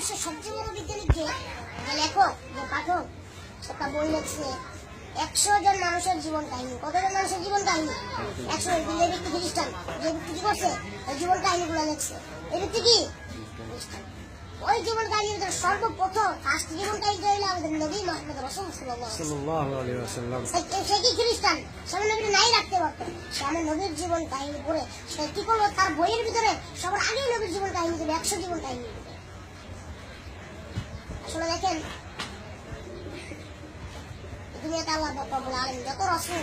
বিশ্বের সবচেয়ে বড় বিজ্ঞানী কে যে লেখক যে পাঠক একটা বই লিখছে একশো জন মানুষের জীবন কাহিনী। কতজন মানুষের জীবন কাহিনী? একশো যে ব্যক্তি খ্রিস্টান। যে ব্যক্তি কি করছে? ওই জীবন কাহিনী গুলো লিখছে। এই ব্যক্তি কি? ওই জীবন কাহিনীর ভিতরে সর্বপ্রথম ফার্স্ট জীবন কাহিনী হইল আমাদের নবী মোহাম্মদ রসুল সাল্লাল্লাহু আলাইহি ওয়াসাল্লাম। সে- কি খ্রিস্টান? সে নবীর নাই রাখতে পারতো। সে আমার নবীর জীবন কাহিনী পড়ে সে কি করল? তার বইয়ের ভিতরে সবার আগেই নবীর জীবন কাহিনী দেবে একশো জীবন কাহিনী। আসলে দেখেন। দুনিয়াতে আল্লাহ বলে আলেন যত রসুল,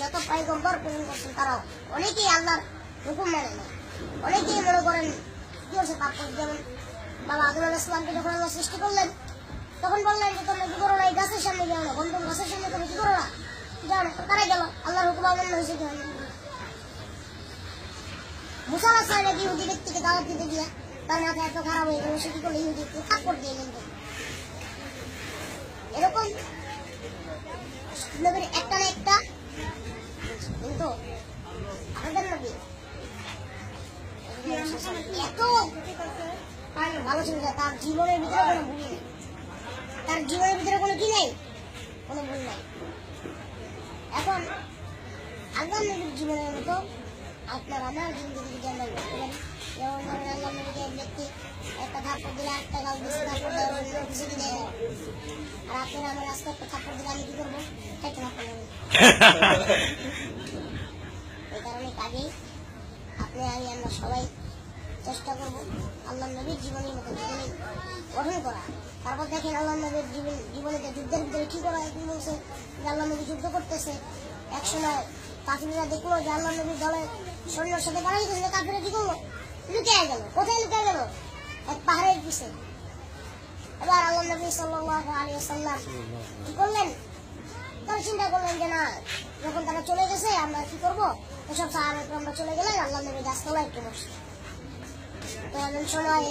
যত পয়গম্বর প্রেরণ করছেন, তারাও অনেকেই আল্লাহর হুকুম মানে না। অনেকেই মনে করেন, কি হচ্ছে পাপ করে যেমন বাবা আদম আলাহ ইসলামকে যখন আল্লাহ সৃষ্টি করলেন, তখন বললেন যে, তোমরা কি করো না? এই গাছের সামনে যাও না। বন্ধন গাছের সামনে তুমি কি করো না? যাও না তারাই গেল। আল্লাহর হুকুম অমান্য হয়েছে কি হয়নি মুসা আলাহ সাহেব এক ইহুদি ব্যক্তিকে দাওয়াত দিতে গিয়ে তার মাথা এত খারাপ হয়ে গেল, সে কি করল? ইহুদিকে দিয়ে গেলেন এরকম একটা না একটা কিন্তু আমাদের নবী এত ভালো ছিল তার জীবনের ভিতরে কোনো ভুল নেই। তার জীবনের ভিতরে কোনো কি নেই? কোনো ভুল নাই। এখন আল্লাহ নবীর জীবনের মতো আপনার আমার জিন্দগি যেমন আল্লাহ নবীকে থাপ্পড় দিলে একটা গাল দিচ্ছে থাপ্পড় অন্য কিছু দেয় আর আপনার আমার আজকে একটা থাপ্পড় দিলে আমি কি করব একটা থাপ্পড় দেবো এই কারণে কাজেই আপনি আমি আমরা সবাই চেষ্টা করব আল্লাহ নবীর জীবনের মতো জীবনী গঠন করা তারপর দেখেন আল্লাহ নবীর জীবন জীবনে যে যুদ্ধের ভিতরে কি করা কি বলছে যে আল্লাহ নবী যুদ্ধ করতেছে এক সময় কাফিরা দেখল যে আল্লাহ নবীর দলের সৈন্যর সাথে দাঁড়াই গেছিল কাফিরা কি করল লুকিয়ে গেল কোথায় এক পাহাড়ের এবার আল্লাহ নবী সাল্লাম কি করলেন? তারা চিন্তা করলেন যে, না, যখন তারা চলে গেছে, আমরা কি করব? এসব সাহায্য আমরা চলে গেলে আল্লাহ নবী গাছতলা একটু বসে তো এমন সময়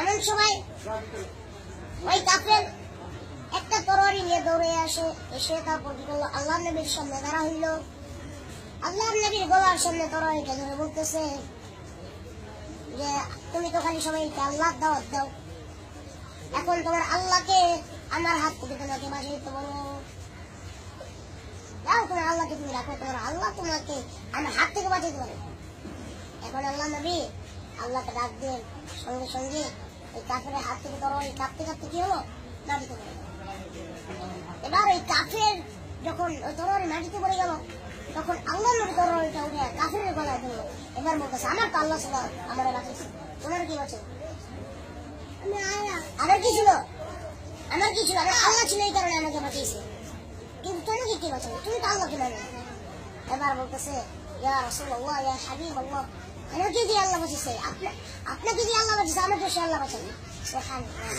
এমন সময় ওই কাফের একটা তরবারি নিয়ে দৌড়ে আসে, এসে তারপর কি করল? আল্লাহ নবীর সামনে দাঁড়া হইল আল্লাহ নবীর গলার সামনে তরবারিটা ধরে বলতেছে যে তুমি তো খালি সবাইকে আল্লাহ দাওয়াত দাও। এখন তোমার আল্লাহকে আমার হাত থেকে তোমাকে বাঁচাইতে বলো। যাও তোমার আল্লাহকে তুমি রাখো, তোমার আল্লাহ তোমাকে আমার হাত থেকে বাঁচাইতে পারে এখন আল্লাহ নবী আল্লাহকে ডাক দিয়ে সঙ্গে সঙ্গে এই কাফের হাত থেকে ধরো, এই কাঁপতে কাঁপতে কি হলো? মাটিতে পড়ে এবার ওই কাফের যখন তরবারি মাটিতে পড়ে গেল তখন আল্লাহ নবী তরবারিটা উঠে কাফের গলায় ধরলো। এবার বলতেছে আমার তো আল্লাহ ছিল আমার বাঁচিয়েছে তোমার কি আছে আমার কি ছিল? আমার কি ছিল? আমার আল্লাহ ছিল এই কারণে আমাকে বাঁচিয়েছে। কিন্তু তোমাকে কি কি বাঁচাবে তুমি তো আল্লাহকে মানে না। এবার বলতেছে ইয়া রাসূলুল্লাহ ইয়া হাবিবাল্লাহ আমাকে দিয়ে আল্লাহ বাঁচিয়েছে? আপনা আপনাকে দিয়ে আল্লাহ বাঁচিয়েছে? আমাকে সে আল্লাহ বাঁচাবে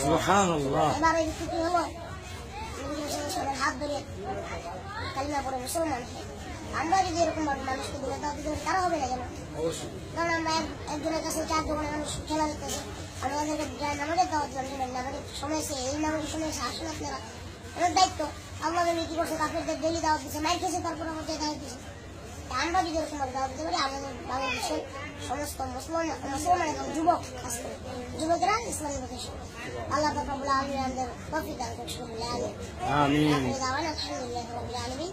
সুবহানাল্লাহ। এবার এই কি হলো? হাত ধরে কালিমা পড়ে মুসলমান হয় আমরা যদি এরকম ভাবে মানুষকে দাও দিতে পারি, তারা হবে না কেন? কারণ আমরা এক- একজনের কাছে চার দোকানে মানুষ খেলা দেখতেছে আমরা ওদেরকে যাই নামাজের দাওয়াত দিলাম যে নামাজের সময় এসে এই নামাজের সময় এসে আসুন আপনারা এবার দায়িত্ব। আল্লাহ কি করছে কাফেরদের ডেলি দাওয়াত দিচ্ছে মাইর খেয়েছে তারপর আমাদের দাওয়াত দিচ্ছে আমরা যদি এরকম ভাবে দাওয়াত দিতে পারি আমাদের বাংলাদেশের সমস্ত মুসলমান মুসলমান এবং যুবক খাস করে। যুবকরা ইসলামী পথে আল্লাহ আলামিন আমাদের তৌফিক দান করুন। আমিন। আমিন। আলহামদুলিল্লাহি রাব্বিল আলামিন।